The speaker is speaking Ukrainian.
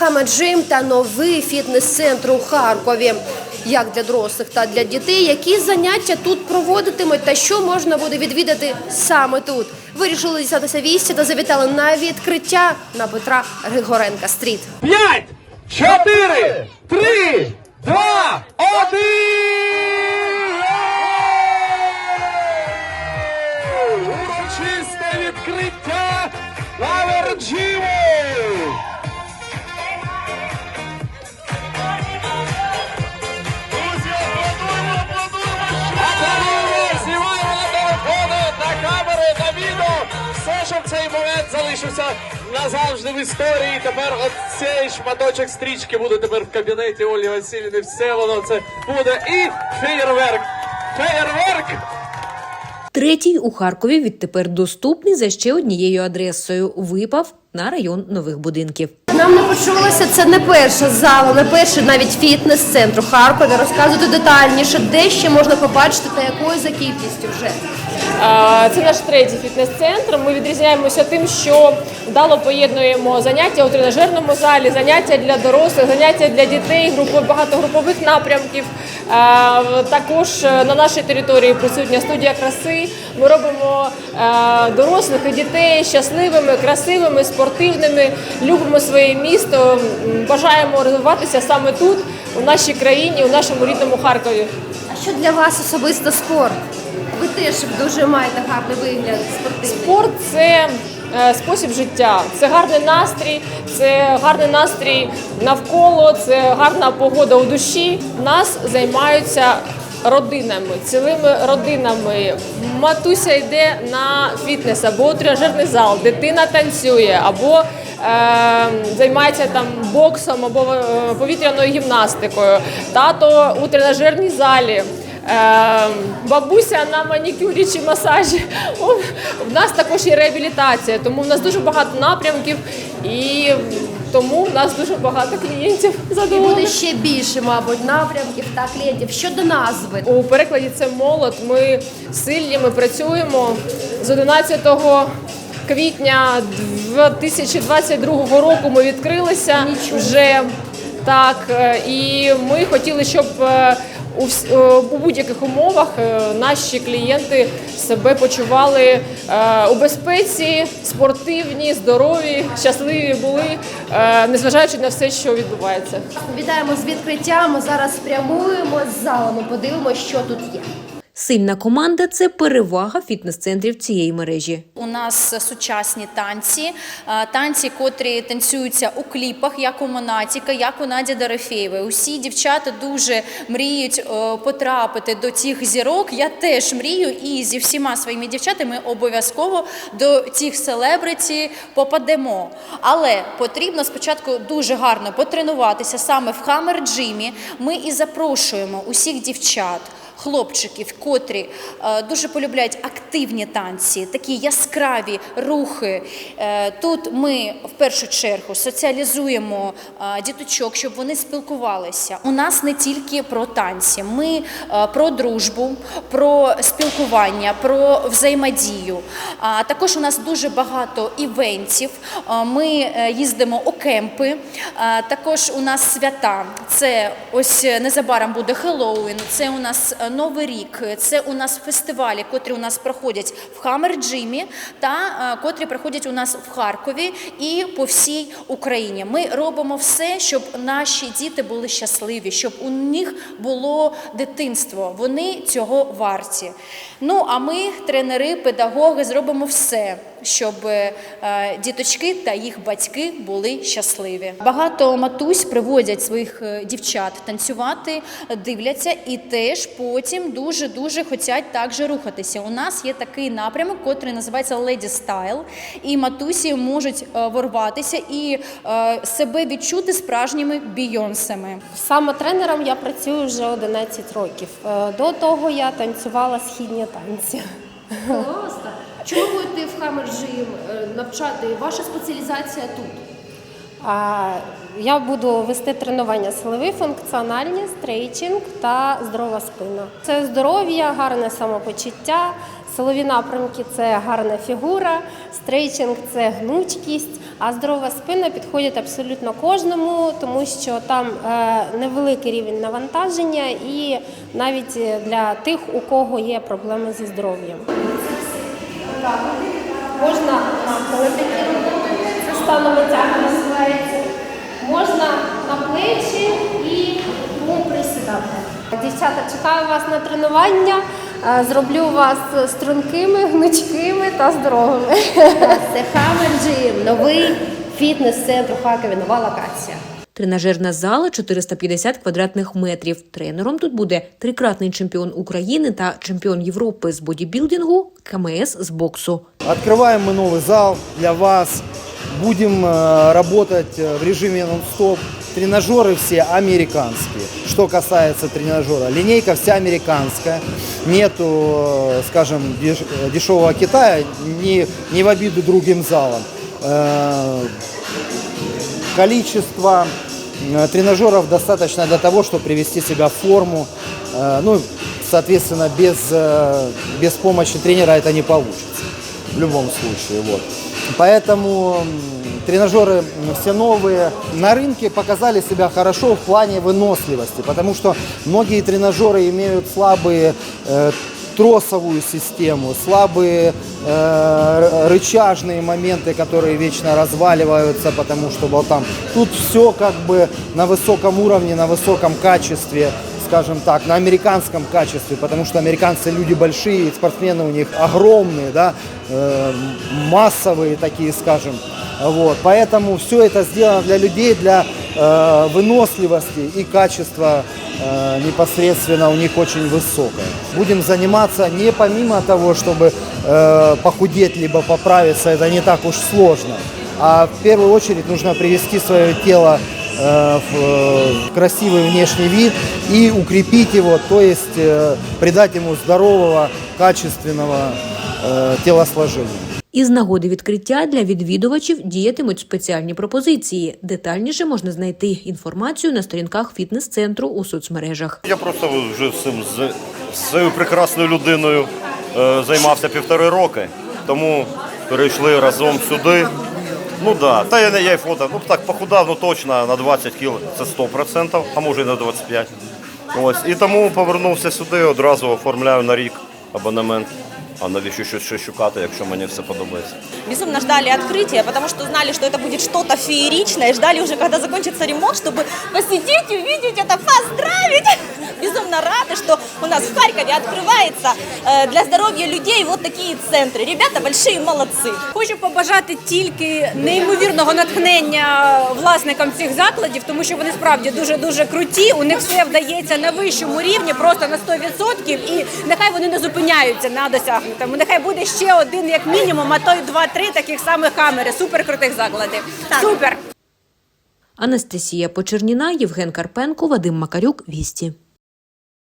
Хамаджим та новий фітнес-центр у Харкові. Як для дорослих та для дітей, які заняття тут проводитимуть та що можна буде відвідати саме тут. Вирішили дістатися вісті та завітали на відкриття на Петра Григоренка Стріт. П'ять, чотири, три, два, один! Момент залишився назавжди в історії. Тепер от цей шматочок стрічки буде тепер в кабінеті Ольги Васильівни. Все воно це буде. І феєрверк. Феєрверк! Третій у Харкові відтепер доступний за ще однією адресою. Випав на район нових будинків. Нам не почулося, це не перша зала, не перший навіть фітнес-центр у Харкові. Розказуйте детальніше, де ще можна побачити та якою за кількістю вже. Це наш третій фітнес-центр. Ми відрізняємося тим, що вдало поєднуємо заняття у тренажерному залі, заняття для дорослих, заняття для дітей, групи багатогрупових напрямків. Також е, на нашій території присутня студія краси. Ми робимо е, дорослих і дітей щасливими, красивими, спортивними. Любимо своє місто. Бажаємо розвиватися саме тут, у нашій країні, у нашому рідному Харкові. А що для вас особисто спорт? Ви теж дуже маєте гарний вигляд спортивний. Спорт це е, спосіб життя, це гарний настрій, це гарний настрій навколо, це гарна погода у душі. Нас займаються родинами, цілими родинами. Матуся йде на фітнес або тренажерний зал, дитина танцює або е, займається там боксом або е, повітряною гімнастикою. Тато у тренажерній залі. Е, бабуся на манікюрі чи масажі. В нас також є реабілітація, тому в нас дуже багато напрямків і тому в нас дуже багато клієнтів І задоволених. буде ще більше, мабуть, напрямків та клієнтів. Щодо назви, У перекладі це молот. Ми сильні, ми працюємо з 11 квітня 2022 року. Ми відкрилися вже так, е, і ми хотіли, щоб е, у, е, у будь-яких умовах е, наші клієнти себе почували е, у безпеці, спортивні, здорові, щасливі були, незважаючи на все, що відбувається. вітаємо з відкриттям. Зараз спрямуємо з залами, подивимося, що тут є. Сильна команда це перевага фітнес-центрів цієї мережі. У нас сучасні танці, е, танці, котрі танцюються у кліпах, як у Монатіка, як у Наді Дорофєєвої. Усі дівчата дуже мріють е, потрапити до цих зірок. Я теж мрію, і зі всіма своїми дівчатами обов'язково до цих селебриті попадемо. Але потрібно спочатку дуже гарно потренуватися саме в Хаммер Джимі. Ми і запрошуємо усіх дівчат хлопчиків, котрі е, дуже полюбляють активні танці, такі яскраві рухи. Е, тут ми в першу чергу соціалізуємо е, діточок, щоб вони спілкувалися. У нас не тільки про танці, ми про дружбу, про спілкування, про взаємодію. А також у нас дуже багато івентів. Ми їздимо у кемпи. Також у нас свята. Це ось незабаром буде Хеллоуін, це у нас Новий рік, це у нас фестивалі, котрі у нас проходять в Хаммер Джимі та е, котрі проходять у нас в Харкові і по всій Україні. Ми робимо все, щоб наші діти були щасливі, щоб у них було дитинство. Вони цього варті. Ну а ми, тренери, педагоги, зробимо все. Щоб е, діточки та їх батьки були щасливі. Багато матусь приводять своїх е, дівчат танцювати, дивляться і теж потім дуже дуже хочуть також рухатися. У нас є такий напрямок, котрий називається Lady Style, і матусі можуть е, ворватися і е, себе відчути справжніми бійонсами. Саме тренером я працюю вже 11 років. Е, До того я танцювала східні танці. Просто. Чому будете в Хамерджим навчати? Ваша спеціалізація тут. Я буду вести тренування силові, функціональні, стрейчинг та здорова спина. Це здоров'я, гарне самопочуття. Силові напрямки це гарна фігура, стрейчинг це гнучкість, А здорова спина підходить абсолютно кожному, тому що там е, невеликий рівень навантаження і навіть для тих, у кого є проблеми зі здоров'ям. Можна це станова тяга називається. Можна на плечі і тому присідати. Дівчата, чекаю вас на тренування. Е, Зроблю вас стрункими, гнучкими та здоровими. Це Hammer Gym, новий фітнес-центр у Харкові, нова локація. Тренажерна зала 450 квадратних метрів. Тренером тут буде трикратний чемпіон України та чемпіон Європи з бодібілдингу, КМС з боксу. Открываем мы новый зал для вас. Будем э, работать э, в режиме нон-стоп. Тренажеры все американские. Что касается тренажера, линейка вся американская. Нету, скажем, деш- дешевого Китая, не, не в обиду другим залам. Э, количество э, тренажеров достаточно для того, чтобы привести себя в форму. Э, Ну, соответственно, без, без помощи тренера это не получится. В любом случае. Вот. Поэтому м, тренажеры м, все новые. На рынке показали себя хорошо в плане выносливости, потому что многие тренажеры имеют слабые э, тросовую систему, слабые э, р- рычажные моменты, которые вечно разваливаются, потому что вот там тут все как бы на высоком уровне, на высоком качестве, Скажем так, на американском качестве, потому что американцы люди большие, спортсмены у них огромные, да, э, массовые такие, скажем. Вот, поэтому все это сделано для людей, для э, выносливости и качества э, непосредственно у них очень высокое. Будем заниматься не помимо того, чтобы э, похудеть либо поправиться, это не так уж сложно, а в первую очередь нужно привести свое тело красивый внешний вид и укрепить его, то есть э, придать ему здорового, качественного э, телосложения. Із нагоди відкриття для відвідувачів діятимуть спеціальні пропозиції. Детальніше можна знайти інформацію на сторінках фітнес-центру у соцмережах. Я просто вже з цим з, з цією прекрасною людиною е, займався півтори роки, тому перейшли разом сюди. Ну да, та я не я й фото. Ну так похудав, ну точно на 20 кіл, це 100%, а може і на 25. Ось і тому повернувся сюди, одразу оформляю на рік абонемент. А навіщо щось ще шукати, якщо мені все подобається? безумно ждали открытия, потому что знали, что это будет что-то фееричное, ждали уже, когда закончится ремонт, чтобы посетить, увидеть это, поздравить. Безумно рады, что у нас в Харькове открывается э, для здоровья людей вот такие центры. Ребята большие молодцы. Хочу побажати тільки неймовірного натхнення власникам цих закладів, тому що вони справді дуже дуже круті. У них все вдається на вищому рівні, просто на 100%. І нехай вони не зупиняються на досягнутому. Нехай буде ще один, як мінімум, а то й два-три таких самих камери. Супер крутих закладів. Супер. Анастасія Почерніна, Євген Карпенко, Вадим Макарюк. Вісті.